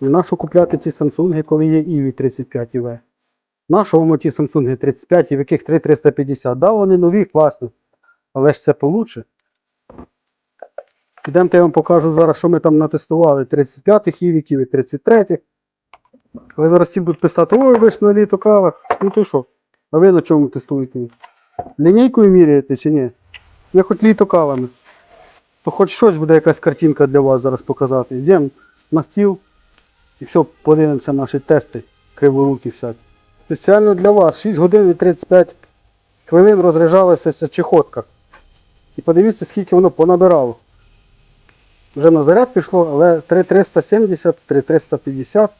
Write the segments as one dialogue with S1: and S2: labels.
S1: І нащо купляти ті Samsung, коли є EV 35 v Нащо вам ті Samsung 35, в яких 3350? Да, вони нові, класні. Але ж це получше. Підемте я вам покажу зараз, що ми там натестували. 35-х івіків і 33-х. Ви зараз всі будуть писати, ой, ви ж на літо кава. Ну то що? А ви на чому тестуєте? Лінійкою міряєте чи ні? Я хоч літо кавами. То хоч щось буде якась картинка для вас зараз показати. Йдемо на стіл все, подивимося наші тести, криворукі всякі. Спеціально для вас 6 годин і 35 хвилин розряджалася ця чехотка. І подивіться, скільки воно понабирало. Вже на заряд пішло, але 3370, 3350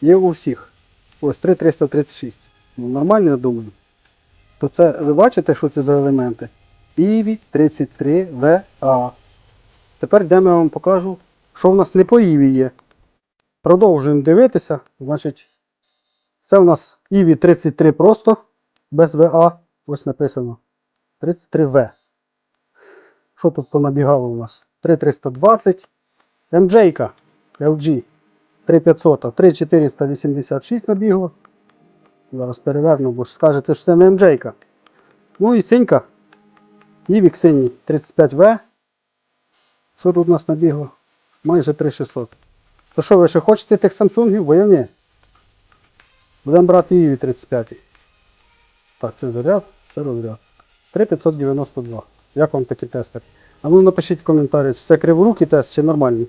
S1: є у всіх. Ось 3336. Ну, нормально, я думаю. То це ви бачите, що це за елементи? IVI 33VA. Тепер йдемо я вам покажу, що в нас не по IVI є. Продовжуємо дивитися. Значить, це у нас IVI 33 просто, без VA. Ось написано 33V. Що тут понабігало у нас? 3320. MJ LG 3500, 3486 набігло. Зараз переверну, бо скажете, що це не MJ. Ну і синька. Івік синій 35В. Що тут у нас набігло? Майже 3600. То що, ви ще хочете тих самсунгів, Бо. Будемо брати Іві 35. Так, це заряд, це розряд. 3592. Як вам такий тестер? А ну напишіть в коментарі, чи це криворукий тест чи нормальний.